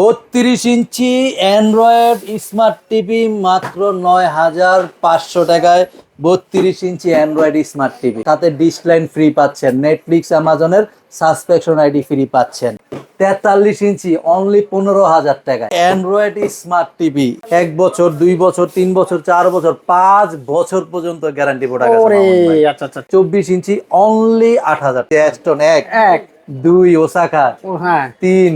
বত্রিশ ইঞ্চি Android smart TV মাত্র নয় হাজার পাঁচশো টাকায় বত্রিশ ইঞ্চি অ্যান্ড্রয়েড স্মার্ট টিভি। তাতে ডিসলাইন ফ্রি পাচ্ছেন নেটফ্লিক্স অ্যামাজনের সাবস্ক্রিপশন আইডি ফ্রি পাচ্ছেন। তেতাল্লিশ ইঞ্চি অনলি পনেরো হাজার টাকা অ্যান্ড্রয়েড স্মার্ট টিভি এক বছর দুই বছর তিন বছর চার বছর পাঁচ বছর পর্যন্ত গ্যারান্টি প্রোডাক্ট আচ্ছা আচ্ছা। চব্বিশ ইঞ্চি অনলি আট হাজার এক এক। দুই ওসাকা ও হ্যাঁ। তিন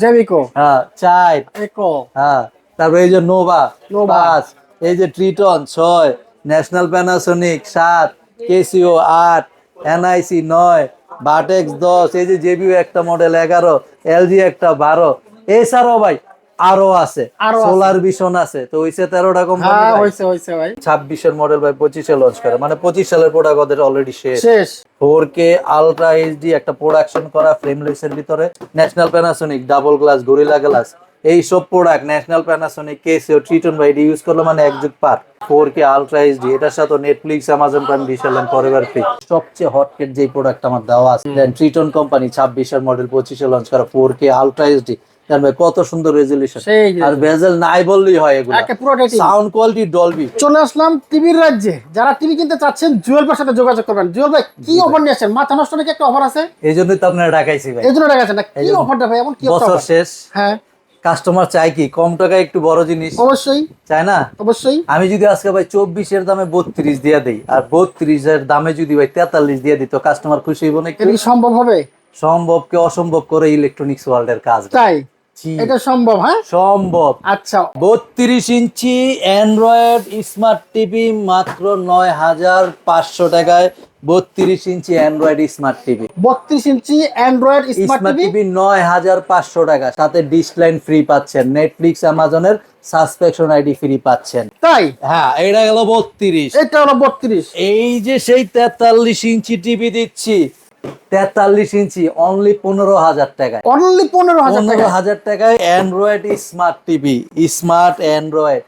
জেবিকো হ্যাঁ চার। একো হ্যাঁ তারপরে এই যে নোভা নোভাস পাঁচ। এই যে ট্রিটন ছয়। ন্যাশনাল প্যানাসোনিক সাত। কেসিও আট। এনআইসি নয়। বাটেক্স দশ। এই যে জেবিও একটা মডেল এগারো। এলজি একটা বারো। এছাড়াও ভাই আরও আছে। সোলার ভিশন আছে। তো ওইসে তেরোটা হ্যাঁ কোম্পানি হয়েছে হয়েছে ভাই। ছাব্বিশের মডেল ভাই পঁচিশে লঞ্চ করে। মানে পঁচিশ সালের প্রোডাক্ট ওদের অলরেডি শেষ। শেষ। ফোর কে আলট্রা এইচডি একটা প্রোডাকশন করা ফ্রেমলেসের ভিতরে। National Panasonic double glass Gorilla glass এই সব product National Panasonic Casio Triton এটি ইউজ করল মানে এক যুগ পার। ফোর কে আলট্রা এইচডি এটার সাথে নেটফ্লিক্স অ্যামাজন প্রাইম বিশাল ফরএভার ফ্রি সবচেয়ে হটকেট যে প্রোডাক্ট আমার দেওয়া আছে। দেন ট্রিটন কোম্পানি ছাব্বিশের মডেল পঁচিশে লঞ্চ করা ফোর কে আলট্রা এইচডি ভাই কত সুন্দর রেজলিউশন আর ভেজেল নাই বললেই হয় এগুলো। সাউন্ড কোয়ালিটি ডলবি চলে আসলাম টিভির রাজ্যে। যারা টিভি কিনতে চাচ্ছেন জুয়েল ভাইয়ের সাথে যোগাযোগ করবেন। জুয়েল ভাই কি অফার নিয়ে আসেন মাথা নষ্ট নাকি একটা অফার আছে? এই জন্যই তো আপনারা ডাকাইছি ভাই। এই জন্য না। কি অফারটা ভাই? এমন কি বছর শেষ। হ্যাঁ। কাস্টমার চাই কি? কম টাকায় একটু বড় জিনিস। অবশ্যই। চায় না? অবশ্যই। আমি যদি আজকে ভাই চব্বিশের দামে বত্রিশ দিয়ে দিই আর বত্রিশের দামে যদি ভাই তেতাল্লিশ দিয়ে দিই তো কাস্টমার খুশি হইব না সম্ভব হবে? সম্ভবকে অসম্ভব করে ইলেকট্রনিক্স ওয়ার্ল্ডের কাজ তাই? জি, এটা সম্ভব হ্যাঁ? সম্ভব। আচ্ছা। বত্রিশ ইঞ্চি অ্যান্ড্রয়েড স্মার্ট টিভি মাত্র নয় হাজার পাঁচশো টাকায় বত্রিশ ইঞ্চি অ্যান্ড্রয়েড স্মার্ট টিভি বত্রিশ ইঞ্চি অ্যান্ড্রয়েড স্মার্ট টিভি নয় হাজার পাঁচশো টাকা। সাথে ডিসলাইন ফ্রি পাচ্ছেন। নেটফ্লিক্স অ্যামাজনের সাসপেকশন আইডি ফ্রি পাচ্ছেন। তাই? হ্যাঁ এটা গেল বত্রিশ। এটা হলো বত্রিশ। এই যে সেই তেতাল্লিশ ইঞ্চি টিভি দিচ্ছি তেতাল্লিশ ইঞ্চি অনলি পনেরো হাজার টাকায়। অনলি পনেরো হাজার টাকা হাজার টাকায় android smart TV smart android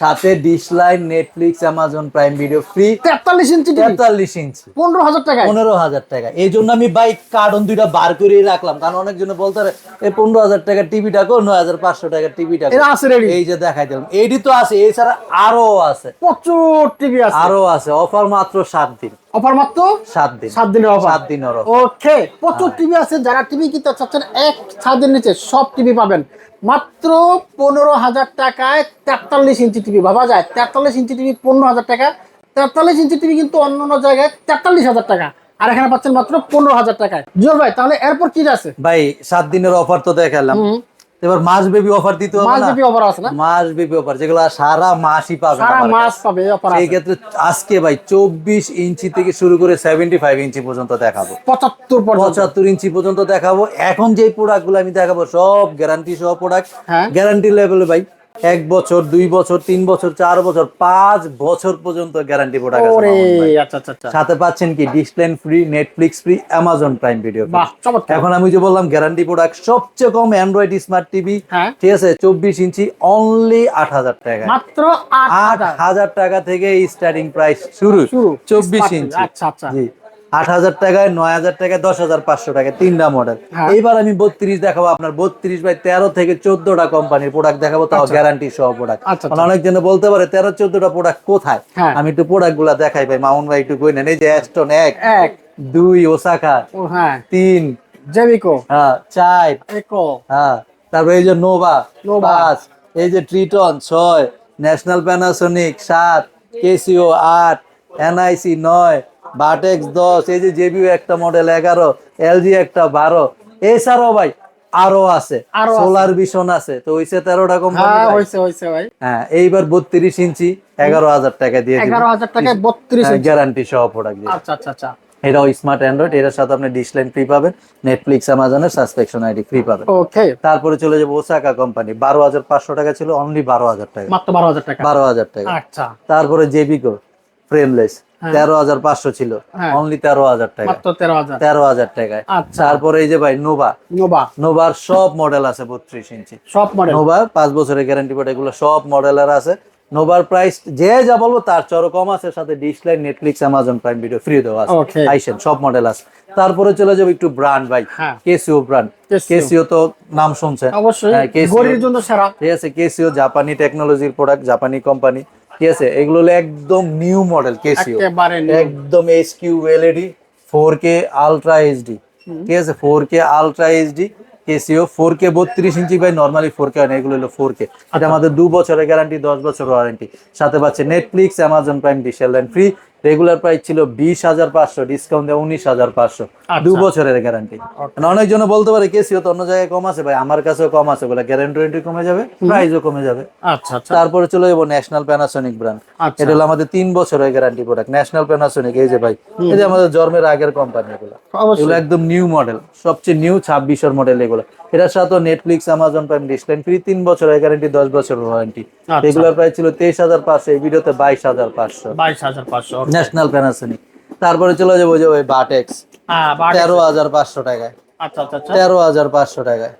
সাথে dish line Netflix Amazon Prime video free তেতাল্লিশ ইঞ্চি তেতাল্লিশ ইঞ্চি। পনেরো হাজার টাকায়? পনেরো হাজার টাকা এই জন্য আমি বাইক কার্টন দুইটা বার করে রাখলাম। কারণ অনেকজন বলতে পারে এই পনেরো হাজার টাকার টিভিটা কো নয় হাজার পাঁচশো টাকার টিভিটা আছে এই যে দেখাই দিলাম এইটি তো আছে এছাড়া আরও আছে। প্রচুর টিভি আছে। আরও আছে। অফার মাত্র সাত দিন। অফার মাত্র? সাত দিন। সাত দিনের অফার সাত দিনের। ওকে প্রচুর টিভি আছে। যারা টিভি কিনতে চাচ্ছেন এক ছাদের নিচে সব টিভি পাবেন। মাত্র পনেরো হাজার টাকায় তেতাল্লিশ ইঞ্চি টিভি ভাবা যায়। তেতাল্লিশ ইঞ্চি টিভি পনেরো হাজার টাকা। তেতাল্লিশ ইঞ্চি টিভি কিন্তু অন্য অন্য জায়গায় তেতাল্লিশ হাজার টাকা। আর এখানে পাচ্ছেন মাত্র পনেরো হাজার টাকায়। জোর ভাই তাহলে এরপর কি আছে? ভাই সাত দিনের অফার তো দেখালাম। এবার মাস বেবি অফার দিতে হবে মাস বেবি অফার আছে না? মাস বেবি অফার যেগুলো সারা মাসই পাবে সারা মাস পাবে অফার আছে। এই ক্ষেত্রে আজকে ভাই চব্বিশ ইঞ্চি থেকে শুরু করে সেভেন্টি ফাইভ ইঞ্চি পর্যন্ত দেখাবো। পঁচাত্তর পর্যন্ত। পঁচাত্তর ইঞ্চি পর্যন্ত দেখাবো। এখন যে প্রোডাক্টগুলো আমি দেখাবো সব গ্যারান্টি সহ প্রোডাক্ট। গ্যারান্টি লেভেল ভাই এক বছর দুই বছর তিন বছর চার বছর পাঁচ বছর পর্যন্ত গ্যারান্টি প্রোডাক্ট আচ্ছা আচ্ছা আচ্ছা। সাথে পাচ্ছেন কি? Dish line free Netflix free Amazon Prime video এখন আমি যে বললাম গ্যারান্টি প্রোডাক্ট সবচেয়ে কম অ্যান্ড্রয়েড স্মার্ট টিভি ঠিক আছে চব্বিশ ইঞ্চি অনলি আট হাজার টাকা। মাত্র আট হাজার। টাকা থেকে স্টার্টিং প্রাইস শুরু। শুরু। চব্বিশ ইঞ্চি। আচ্ছা, আচ্ছা। আট হাজার টাকায় নয় হাজার টাকায় দশ হাজার পাঁচশো টাকা তিনটা মডেল হ্যাঁ। এইবার আমি বত্রিশ দেখাবো আপনার বত্রিশ বাই তেরো থেকে চোদ্দটা কোম্পানির প্রোডাক্ট দেখাবো তাও গ্যারান্টি সহ প্রোডাক্ট আচ্ছা, মানে অনেকজনে বলতে পারে তেরো চোদ্দটা প্রোডাক্ট কোথায়? হ্যাঁ। আমি একটু প্রোডাক্টগুলা দেখাই ভাই মাউন ভাই একটু কই নেন এই যে অ্যাস্টন এক এক। দুই ওসাকা হ্যাঁ। তিন। জেবিকো হ্যাঁ চার। একো হ্যাঁ তারপরে এই যে নোভা নোভা। পাঁচ। এই যে ট্রিটন ছয়। ন্যাশনাল প্যানাসোনিক সাত। কেসিও আট। এনআইসি নয়। বাটেক্স দশ এই যে জেবিও একটা মডেল এগারো এলজি একটা বারো এছাড়াও ভাই আরও আছে সোলার ভিশন আছে তো ওইসে তেরোটা কোম্পানি হ্যাঁ ভাই। হ্যাঁ এইবার বত্রিশ ইঞ্চি এগারো হাজার টাকা দিয়ে এগারো হাজার টাকায় বত্রিশ গ্যারান্টি সহ প্রোডাক্ট আচ্ছা আচ্ছা আচ্ছা। এটাও স্মার্ট অ্যান্ড্রয়েড এটার সাথে আপনি ডিসলাইন ফ্রি পাবেন নেটফ্লিক্স অ্যামাজনের সাবস্ক্রিপশন আইডি ফ্রি পাবেন। ওকে তারপরে চলে যাব ওসাকা কোম্পানি বারো হাজার পাঁচশো টাকা ছিল অনলি বারো হাজার টাকা। মাত্র বারো হাজার টাকা। বারো হাজার টাকা। আচ্ছা। তারপরে জেবিকো ফ্রেমলেস তেরো হাজার পাঁচশো ছিল। হ্যাঁ। অনলি তেরো হাজার টাকা। তেরো হাজার। টাকায়। আচ্ছা। তারপরে এই যে ভাই নোভা নোবা নোভার সব মডেল আছে বত্রিশ ইঞ্চি। সব মডেল নোভা পাঁচ বছরের গ্যারান্টি এগুলো সব মডেলের আছে। নোভার প্রাইস যে যা বলব তার চড় কম আছে। সাথে dish line Netflix Amazon Prime video free দেওয়া আছে। আইসেন সব মডেল আছে। তারপরে চলে যাব একটু ব্র্যান্ড ভাই। হ্যাঁ। কেসিও ব্র্যান্ড কেসিও তো নাম শুনছে। অবশ্যই। হ্যাঁ, জন্য সেরা। ঠিক আছে কেসিও জাপানি টেকনোলজির প্রোডাক্ট জাপানি কোম্পানি ঠিক আছে এগুলো হলো একদম নিউ মডেল কেসিও একদম H Q LED four K ultra HD ঠিক আছে four K ultra HD Casio four K বত্রিশ inch by normally four K হয় না এগুলো হলো ফোর কে এটা আমাদের দু বছরের গ্যারান্টি দশ বছর ওয়ারেন্টি সাথে পাচ্ছে Netflix Amazon Prime dish line free regular price ছিল বিশ হাজার পাঁচশো ডিসকাউন্ট দেয় উনিশ হাজার পাঁচশো। দু বছরের গ্যারান্টি অনেকজন বলতে পারে কেসিও তো অন্য জায়গায় কম আছে ভাই আমার কাছেও কম আছে বলে গ্যারান্টি কমে যাবে প্রাইসও কমে যাবে। আচ্ছা আচ্ছা। তারপরে চলে যাব ন্যাশনাল প্যানাসোনিক ব্র্যান্ড আচ্ছা। এটা হলো আমাদের তিন বছরের গ্যারান্টি প্রোডাক্ট ন্যাশনাল প্যানাসোনিক এই যে ভাই এই যে আমাদের জন্মের আগের কোম্পানি এগুলো। এগুলো একদম নিউ মডেল সবচেয়ে নিউ ছাব্বিশের মডেল এগুলো। এটার সাথে Netflix Amazon Prime dish line free তিন বছরের গ্যারান্টি দশ বছরের ওয়ারেন্টি আচ্ছা। এগুলোর প্রাইস ছিল তেইশ হাজার পাঁচশো এই ভিডিওতে বাইশ হাজার পাঁচশো। বাইশ হাজার পাঁচশো ন্যাশনাল প্যানাসোনিক তারপরে চলে যাব যে ওই বাটেক্স হ্যাঁ তেরো হাজার পাঁচশো টাকায়। আচ্ছা আচ্ছা আচ্ছা। তেরো হাজার পাঁচশো টাকায়।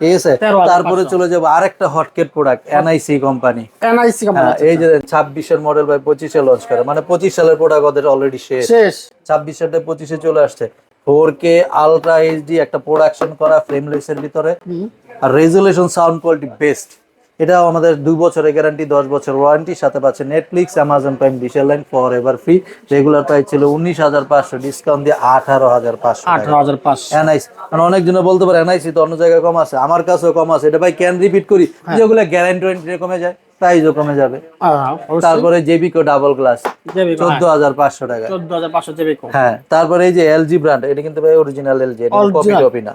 ঠিক আছে? তারপরে চলে যাব আরেকটা hot cake product NIC company NIC এই যে ছাব্বিশের মডেল বাই পঁচিশে লঞ্চ করে। মানে পঁচিশ সালের প্রোডাক্ট ওদের অলরেডি শেষ। ছাব্বিশ সালে পঁচিশে চলে আসছে। ফোর কে আলট্রা এইচডি একটা প্রোডাকশন করা ফ্রেমলেস এর ভিতরে। আর রেজুলেশন সাউন্ড কোয়ালিটি বেস্ট এটাও আমাদের দুই বছরের গ্যারান্টি দশ বছর ওয়ারেন্টি সাথে পাচ্ছে Netflix Amazon Prime dish line forever free regular price ছিল উনিশ হাজার পাঁচশো ডিসকাউন্ট দিয়ে আঠারো হাজার পাঁচশো আঠারো হাজার পাঁচশো। এনআইসি মানে অনেকজনে বলতে পারে এনআইসি তো অন্য জায়গায় কম আছে আমার কাছেও কম আছে। এটা ভাই ক্যান রিপিট করি? হ্যাঁ। যেগুলো গ্যারান্টি ওয়ারেন্টি কমে যায় প্রাইসও কমে যাবে। তারপরে জেবিকো ডাবল গ্লাস চোদ্দ হাজার পাঁচশো টাকা। চোদ্দ হাজার পাঁচশো জেবি কম হ্যাঁ তারপরে এই যে এলজি ব্র্যান্ড এটা কিন্তু ভাই অরিজিনাল এলজি কপি। টপি না।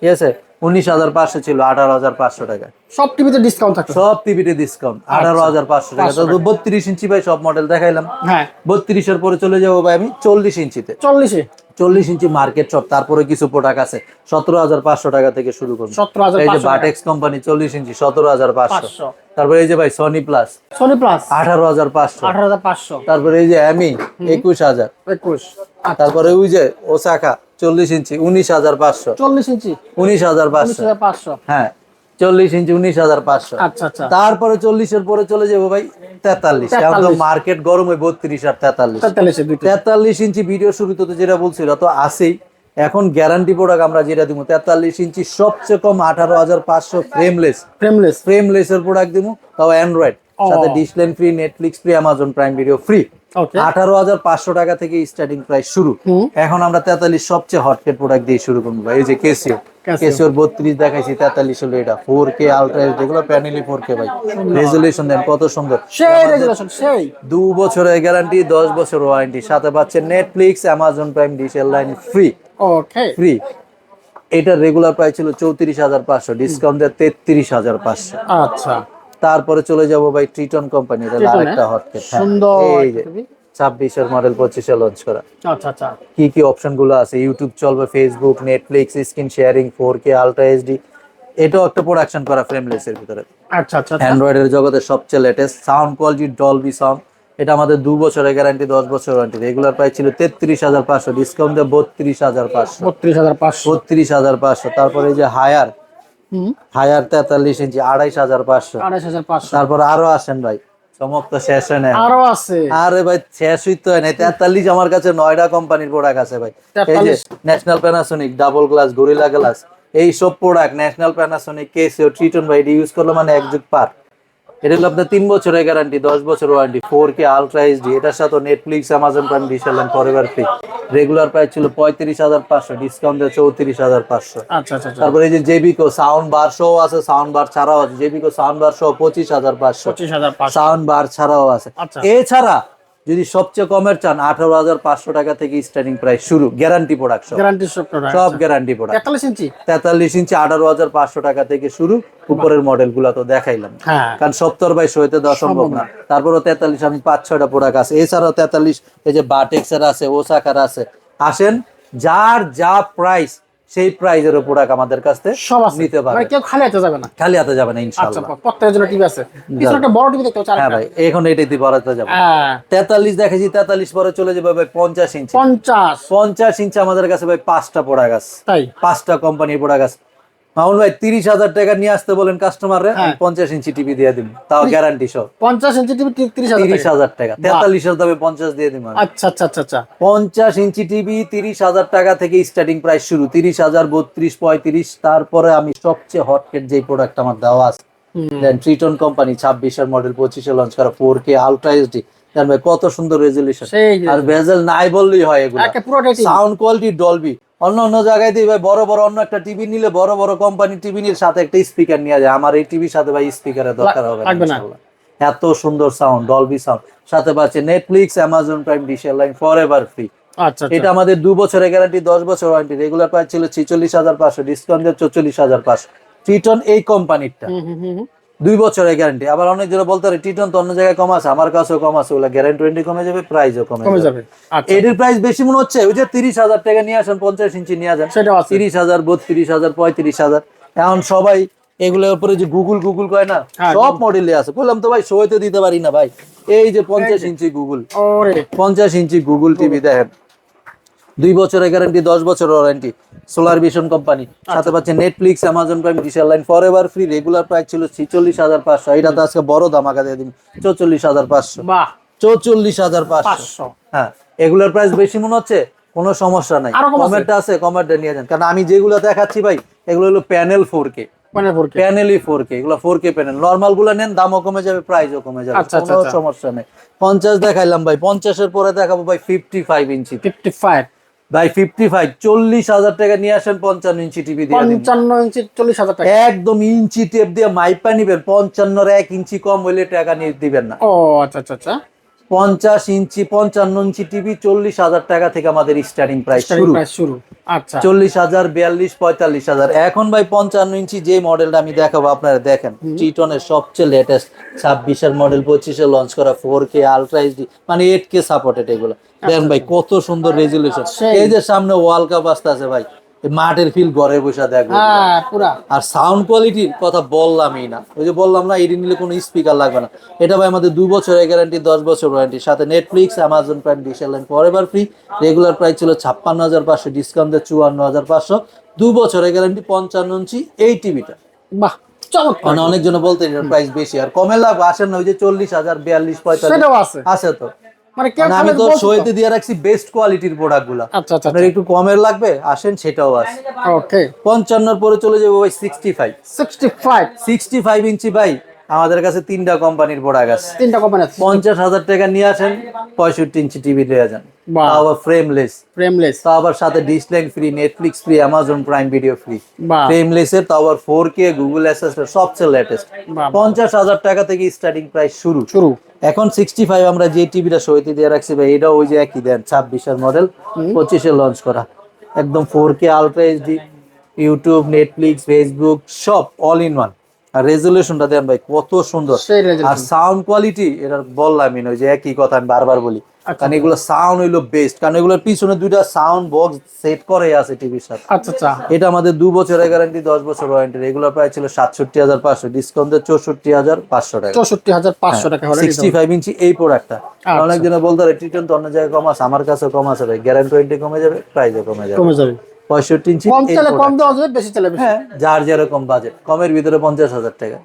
ঠিক আছে? উনিশ হাজার পাঁচশো ছিল আঠারো হাজার পাঁচশো টাকা। সব টিভিতে ডিসকাউন্ট সব টিভিতে ডিসকাউন্ট আঠারো হাজার পাঁচশো টাকা। তো বত্রিশ ইঞ্চি ভাই সব মডেল দেখাইলাম। হ্যাঁ। বত্রিশের পরে চলে যাব ভাই আমি চল্লিশ ইঞ্চিতে। চল্লিশে? চল্লিশ ইঞ্চি মার্কেট সব তারপরে কিছু প্রোডাক্ট আছে। সতেরো হাজার পাঁচশো টাকা থেকে শুরু সতেরো হাজার এই যে বাটেক্স কোম্পানি চল্লিশ ইঞ্চি সতেরো হাজার পাঁচশো। তারপরে এই যে ভাই সনি প্লাস সোনি প্লাস আঠারো হাজার পাঁচশো। আঠারো হাজার পাঁচশো। তারপরে এই যে অ্যামি একুশ হাজার। একুশ। আচ্ছা। তারপরে ওই যে ওসাকা চল্লিশ ইঞ্চি উনিশ হাজার পাঁচশো। চল্লিশ ইঞ্চি? উনিশ হাজার পাঁচশো। পাঁচশো। হ্যাঁ চল্লিশ ইঞ্চি উনিশ হাজার পাঁচশো। আচ্ছা আচ্ছা। তারপরে চল্লিশের পরে চলে যাব ভাই তেতাল্লিশ। মার্কেট গরম হয় বত্রিশ আর তেতাল্লিশ। তেতাল্লিশ ইঞ্চি ভিডিও শুরুতে তো যেটা বলছিল তো আসেই এখন গ্যারান্টি প্রোডাক্ট আমরা যেটা দিব তেতাল্লিশ ইঞ্চি সবচেয়ে কম আঠারো হাজার পাঁচশো ফ্রেমলেস ফ্রেমলেস ফ্রেমলেস এর প্রোডাক্ট দিব তাও অ্যান্ড্রয়েড সাথে dish line free Netflix free Amazon Prime video free আঠারো হাজার পাঁচশো টাকা থেকে স্টার্টিং প্রাইস শুরু। এখন আমরা তেতাল্লিশ সবচেয়ে হটকেট প্রোডাক্ট দিয়ে শুরু করব। এই যে কেসিও কেসিওর বত্রিশ দেখাইছি তেতাল্লিশ হলো এটা। ফোর কে আলট্রা যেগুলো প্যানেলি ফোর কে ভাই। রেজুলেশন দেন কত সুন্দর। সেই দু বছরের গ্যারান্টি দশ বছর ওয়ারেন্টি সাথে পাচ্ছেন Netflix Amazon Prime dish line free okay free এটার রেগুলার প্রাইস ছিল চৌত্রিশ হাজার পাঁচশো ডিসকাউন্ট দেয় তেত্রিশ হাজার পাঁচশো। আচ্ছা। তারপরে চলে যাব ভাই ট্রিটন কোম্পানি এটা আরেকটা হ্যাঁ? হটকেট সুন্দর এই যে TV। ছাব্বিশের মডেল পঁচিশে লঞ্চ করা। আচ্ছা আচ্ছা। কি কি অপশনগুলো আছে? ইউটিউব চলবে Facebook Netflix screen sharing four K ultra HD এটাও একটা প্রোডাকশন করা ফ্রেমলেস এর ভিতরে। আচ্ছা আচ্ছা আচ্ছা। অ্যান্ড্রয়েডের জগতে সবচেয়ে latest sound quality Dolby sound এটা আমাদের দু বছরের গ্যারান্টি দশ বছর ওয়ারেন্টি রেগুলার প্রাইস ছিল তেত্রিশ হাজার পাঁচশো ডিসকাউন্ট দিয়ে বত্রিশ হাজার পাঁচশো। বত্রিশ হাজার পাঁচশো। বত্রিশ হাজার পাঁচশো। তারপরে যে হায়ার হায়ার তেতাল্লিশ ইঞ্চি আড়াইশ হাজার পাঁচশো। আড়াইশ হাজার পাঁচশো। তারপর আরও আসেন ভাই চমক তো শেষ হয় না। আরও আছে। আরে ভাই শেষ হইতে হয় না তেতাল্লিশ আমার কাছে নয়ডা কোম্পানির প্রোডাক্ট আছে ভাই। এই যে National Panasonic double glass Gorilla glass এই সব product National Panasonic Casio Triton ভাই এটি ইউজ করলে মানে এক যুগ পার। এটা হলো আপনার তিন বছরের গ্যারান্টি দশ বছর warranty four K ultra HD এটার সাথে Netflix Amazon Prime and forever free regular price ছিল পঁয়ত্রিশ হাজার পাঁচশো ডিসকাউন্ট দেয় চৌত্রিশ হাজার পাঁচশো। আচ্ছা আচ্ছা আচ্ছা। তারপরে এই যে জেবিকো সাউন্ড বার শো আছে সাউন্ড বার ছাড়াও আছে। জেবিকো সাউন্ড বার শো পঁচিশ হাজার পাঁচশো। সাউন্ড বার ছাড়াও আছে। এছাড়া যদি সবচেয়ে কমের চান আঠারো হাজার পাঁচশো টাকা থেকে স্টার্টিং প্রাইস শুরু গ্যারান্টি প্রোডাক্ট গ্যারান্টি সব গ্যারান্টি প্রোডাক্ট তেতাল্লিশ ইঞ্চি? তেতাল্লিশ ইঞ্চি আঠারো হাজার পাঁচশো টাকা থেকে শুরু উপরের মডেলগুলা তো দেখাইলাম। হ্যাঁ। কারণ সত্তর বাই হইতে দেওয়া সম্ভব না। তারপরও তেতাল্লিশ আমি পাঁচ ছয়টা প্রোডাক্ট আছে। এছাড়াও তেতাল্লিশ এই যে বাটেক্সের আছে ওসাকার আছে। আসেন যার যা প্রাইস সেই প্রাইজের প্রোডাক্ট আমাদের কাছ থেকে সব নিতে পারবে। মানে কেউ খালি হাতে যাবে না। খালি হাতে যাবে না আচ্ছা প্রত্যেকের জন্য টিভি আছে। একটা বড় টিভি দেখতে হ্যাঁ ভাই এখন এটাই বাড়াতে যাব যাবে তেতাল্লিশ দেখেছি তেতাল্লিশ পরে চলে যাবে ভাই পঞ্চাশ ইঞ্চি। পঞ্চাশ। পঞ্চাশ ইঞ্চি আমাদের কাছে ভাই পাঁচটা পোড়া গাছ তাই? পাঁচটা কোম্পানির প্রোডাক্ট আছে। মামুন ভাই তিরিশ হাজার টাকা নিয়ে আসতে বলেন কাস্টমারে হ্যাঁ। পঞ্চাশ ইঞ্চি টিভি দিয়ে দিব। তাও গ্যারান্টি সহ। পঞ্চাশ ইঞ্চি টিভি তিরিশ হাজার টাকা। হাজার তেতাল্লিশের দামে পঞ্চাশ দিয়ে আমি। আচ্ছা আচ্ছা আচ্ছা আচ্ছা। পঞ্চাশ ইঞ্চি টিভি তিরিশ হাজার টাকা থেকে স্টার্টিং প্রাইস শুরু। তিরিশ হাজার বত্রিশ পঁয়ত্রিশ তারপরে আমি সবচেয়ে হটকেট যে প্রোডাক্ট আমার দেওয়া আছে। দেন ট্রিটন কোম্পানি ছাব্বিশের মডেল পঁচিশে লঞ্চ করা ফোর কে আলট্রা এইচডি কত সুন্দর রেজলিউশন আর ভেজেল নাই বললেই হয় এগুলো। সাউন্ড কোয়ালিটি ডলবি অন্য অন্য জায়গায় দিয়ে ভাই বড় বড় অন্য একটা টিভি নিলে বড় বড় কোম্পানি টিভি নিলে সাথে একটা স্পিকার নিয়ে যায়। আমার এই টিভির সাথে ভাই স্পিকারের দরকার হবে না। এত সুন্দর সাউন্ড ডলবি সাউন্ড সাথে পাচ্ছে Netflix Amazon Prime dish line forever free আচ্ছা এটা আমাদের দু বছরের গ্যারান্টি দশ বছর ওয়ারেন্টি রেগুলার প্রাইস ছিল ছিচল্লিশ হাজার পাঁচশো ডিসকাউন্ট চল্লিশ হাজার পাঁচশো। ট্রিটন এই কোম্পানিটা। দুই বছরের গ্যারান্টি আবার অনেক জন বলতে পারে টিটন তো অন্য জায়গায় কম আছে আমার কাছেও কম আছে ওগুলা গ্যারান্টি কমে যাবে প্রাইসও কমে যাবে। আচ্ছা। এটির প্রাইস বেশি মনে হচ্ছে ওই যে তিরিশ হাজার টাকা নিয়ে আসেন পঞ্চাশ ইঞ্চি নিয়ে আসেন সেটাও তিরিশ হাজার বত্রিশ হাজার পঁয়ত্রিশ হাজার। এখন সবাই এগুলোর উপরে যে গুগল গুগল কয় না হ্যাঁ, সব মডেলে আছে। বললাম তো ভাই শোতে দিতে পারি না ভাই। এই যে পঞ্চাশ ইঞ্চি গুগল পঞ্চাশ ইঞ্চি গুগল টিভি দেখেন। দুই বছরের গ্যারান্টি দশ বছরের ওয়ারেন্টি সোলার ভিশন কোম্পানি সাথে পাচ্ছে Netflix Amazon Prime digital line forever free regular price ছিল ছিচল্লিশ হাজার পাঁচশো। এটা তো আজকে বড় ধামাকা দিয়ে দিন চৌচল্লিশ হাজার পাঁচশো। চৌচল্লিশ হাজার পাঁচশো। হ্যাঁ এগুলোর প্রাইস বেশি মনে হচ্ছে? কোনো সমস্যা নাই। আছে? কমেন্টটা আছে কমেন্টটা নিয়ে যান। কারণ আমি যেগুলো দেখাচ্ছি ভাই এগুলো হলো প্যানেল ফোর কে প্যানেলই ফোর কে এগুলো ফোর কে প্যানেল নর্মালগুলো নেন দামও কমে যাবে প্রাইসও কমে যাবে। আচ্ছা, আচ্ছা, কোনো আচ্ছা। সমস্যা নেই। পঞ্চাশ দেখাইলাম ভাই পঞ্চাশের পরে দেখাবো ভাই fifty five inch fifty five ভাই ফিফটি ফাইভ চল্লিশ হাজার টাকা নিয়ে আসেন পঞ্চান্ন ইঞ্চি টিভি দিয়ে পঞ্চান্ন ইঞ্চি চল্লিশ হাজার টাকা। একদম ইঞ্চি টেপ দিয়ে মাইপা নিবেন পঞ্চান্নর এক ইঞ্চি কম হইলে টাকা নিয়ে দিবেন না। ও আচ্ছা আচ্ছা আচ্ছা। পঞ্চাশ ইঞ্চি পঞ্চান্ন ইঞ্চি টিভি চল্লিশ হাজার টাকা থেকে আমাদের স্টার্টিং প্রাইস শুরু। আচ্ছা। চল্লিশ হাজার বিয়াল্লিশ পঁয়তাল্লিশ হাজার। এখন ভাই পঞ্চান্ন ইঞ্চি যে মডেলটা আমি দেখাবো আপনারা দেখেন। টিটনের সবচেয়ে লেটেস্ট ছাব্বিশের মডেল পঁচিশে লঞ্চ করা ফোর কে আলট্রা এইচডি মানে এইট কে সাপোর্টেড এগুলো। দেখেন ভাই কত সুন্দর রেজুলেশন সেই। এই যে সামনে ওয়ার্ল্ড কাপ আসতে আছে ভাই। মাঠের ফিল ঘরে বসে দেখব হ্যাঁ আর সাউন্ড কোয়ালিটির কথা বললামই না। ওই যে বললাম না এটি নিলে কোনো স্পিকার লাগবে না। এটা ভাই আমাদের দুই বছরের গ্যারান্টি দশ বছর ওয়ারেন্টি সাথে Netflix Amazon Prime dish line forever free regular price ছিল ছাপ্পান্ন হাজার পাঁচশো ডিসকাউন্ট চুয়ান্ন হাজার পাঁচশো। দু বছরের গ্যারান্টি পঞ্চান্ন ইঞ্চি এই টিভিটা বাহ মানে অনেকজন বলতে প্রাইস বেশি। আর কমে লাভ আসেন না ওই যে চল্লিশ হাজার বিয়াল্লিশ পঁয়তাল্লিশ। আছে তো। মানে মানে আমি খালি তো শোয়েতে দিয়ে রাখছি বেস্ট কোয়ালিটির আচ্ছা আচ্ছা আপনার একটু কমের লাগবে আসেন সেটাও আছে। ওকে। পরে চলে যাব ভাই ইঞ্চি ভাই আমাদের কাছে তিনটা কোম্পানির প্রোডাক্ট আছে। তিনটা কোম্পানি আছে। পঞ্চাশ হাজার টাকা নিয়ে আসেন পঁয়ষট্টি ইঞ্চি টিভি নিয়ে যান। তাও আবার ফ্রেমলেস ফ্রেমলেস তাও আবার সাথে dish line free Netflix free Amazon Prime video free frameless এর তাও আবার ফোর কে গুগল অ্যাসেসের সবচেয়ে লেটেস্ট বাহ। পঞ্চাশ হাজার টাকা থেকে স্টার্টিং প্রাইস শুরু। শুরু। এখন সিক্সটি ফাইভ আমরা যে টিভিটা সহিতে দিয়ে রাখছি ভাই এটা ওই যে একই দেন ছাব্বিশের মডেল পঁচিশে লঞ্চ করা। একদম four K ultra HD YouTube Netflix Facebook সব অল ইন ওয়ান আর রেজুলেশনটা দেন ভাই কত সুন্দর। আর সাউন্ড কোয়ালিটি এটা বললামই না ওই যে একই কথা আমি বারবার বলি। আচ্ছা। কারণ এগুলো সাউন্ড হইল বেস্ট কারণ এগুলোর পিছনে দুইটা সাউন্ড বক্স সেট করে আছে টিভির সাথে। আচ্ছা আচ্ছা। এটা আমাদের দু বছরের গ্যারান্টি দশ বছর ওয়ারেন্টি রেগুলার প্রাইস ছিল সাতষট্টি হাজার পাঁচশো। ডিসকাউন্টে চৌষট্টি হাজার পাঁচশো টাকা। চৌষট্টি হাজার পাঁচশো টাকা সিক্সটি ফাইভ ইঞ্চি এই প্রোডাক্টটা। অনেক দিনে বলতে পারে টিটন তো অন্য জায়গায় কম আছে আমার কাছেও কম আছে ভাই। গ্যারান্টি কমে যাবে প্রাইসও কমে যাবে। কমে যাবে। পঁয়ষট্টি ইঞ্চি কম। দেওয়া যাবে বেশি চাইলে হ্যাঁ যার যেরকম বাজেট কমের ভিতরে পঞ্চাশ হাজার টাকা।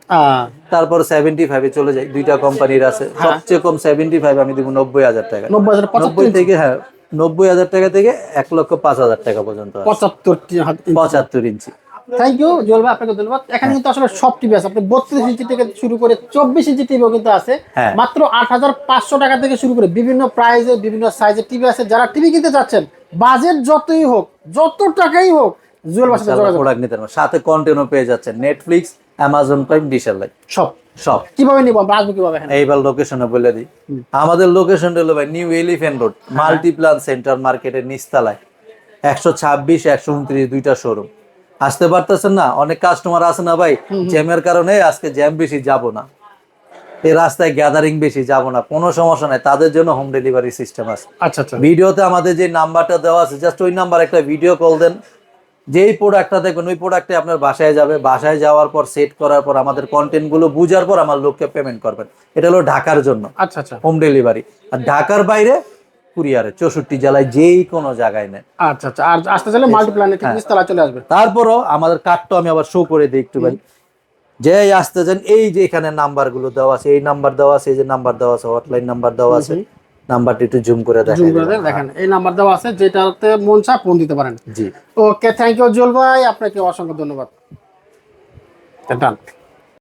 তারপর সেভেন্টি ফাইভে চলে যাই। দুইটা কোম্পানির আছে। সবচেয়ে কম সেভেন্টি ফাইভ আমি দিব নব্বই হাজার টাকা। হ্যাঁ। নব্বই থেকে হ্যাঁ নব্বই হাজার টাকা থেকে এক লক্ষ পাঁচ হাজার টাকা পর্যন্ত পঁচাত্তর পঁচাত্তর ইঞ্চি। থ্যাংক ইউ জুয়েল ভাই আপনাকে ধন্যবাদ। এখানে কিন্তু আসলে সব টিভি আছে। আপনি বত্রিশ ইঞ্চি থেকে শুরু করে চব্বিশ ইঞ্চি টিভিও কিন্তু আছে। হ্যাঁ। মাত্র আট হাজার পাঁচশো টাকা থেকে শুরু করে বিভিন্ন প্রাইজে বিভিন্ন সাইজের টিভি আছে। যারা টিভি কিনতে চাচ্ছেন বাজেট যতই হোক যত টাকাই হোক জুয়েল সাথে যোগাযোগ প্রোডাক্ট নিতে পারবেন। সাথে কন্টেন্টও পেয়ে যাচ্ছেন Netflix Amazon Prime dish light সব। সব। কীভাবে নিব আমরা? আসব কীভাবে এইবার লোকেশনে বলে দিই। আমাদের লোকেশন হলো ভাই New Elephant Road Multiplan Center মার্কেটের নিচতলায়। একশো ছাব্বিশ একশো উনত্রিশ দুইটা শোরুম আসতে পারতেছেন না? অনেক কাস্টমার আছে না ভাই? জ্যামের কারণে আজকে জ্যাম বেশি যাব না। এই রাস্তায় গ্যাদারিং বেশি যাব না। কোনো সমস্যা নাই তাদের জন্য হোম ডেলিভারি সিস্টেম আছে। আচ্ছা আচ্ছা। ভিডিওতে আমাদের যে নাম্বারটা দেওয়া আছে জাস্ট ওই নাম্বার একটা ভিডিও কল দেন। যেই প্রোডাক্টটা দেখবেন ওই প্রোডাক্টে আপনার বাসায় যাবে। বাসায় যাওয়ার পর সেট করার পর আমাদের কন্টেন্টগুলো বুঝার পর আমার লোককে পেমেন্ট করবেন। এটা হলো ঢাকার জন্য আচ্ছা আচ্ছা। হোম ডেলিভারি আর ঢাকার বাইরে কুরিয়ারে চৌষট্টি জেলায় যেই কোনো জায়গায় নেন। আচ্ছা আচ্ছা। আর আসতে চাইলে মাল্টিপ্ল্যানে ঠিক চলে আসবে। তারপরও আমাদের কার্ডটা আমি আবার শো করে দিই একটু ভাই। যে আসতে চান এই যে এখানে নাম্বারগুলো দেওয়া আছে এই নাম্বার দেওয়া আছে এই যে নাম্বার দেওয়া আছে হটলাইন নাম্বার দেওয়া আছে নাম্বারটি একটু জুম করে। দেন, দেখেন এই নাম্বার দেওয়া আছে যেটাতে মন চা ফোন দিতে পারেন। জি। ওকে থ্যাংক ইউ জল ভাই আপনাকে অসংখ্য ধন্যবাদ। ডান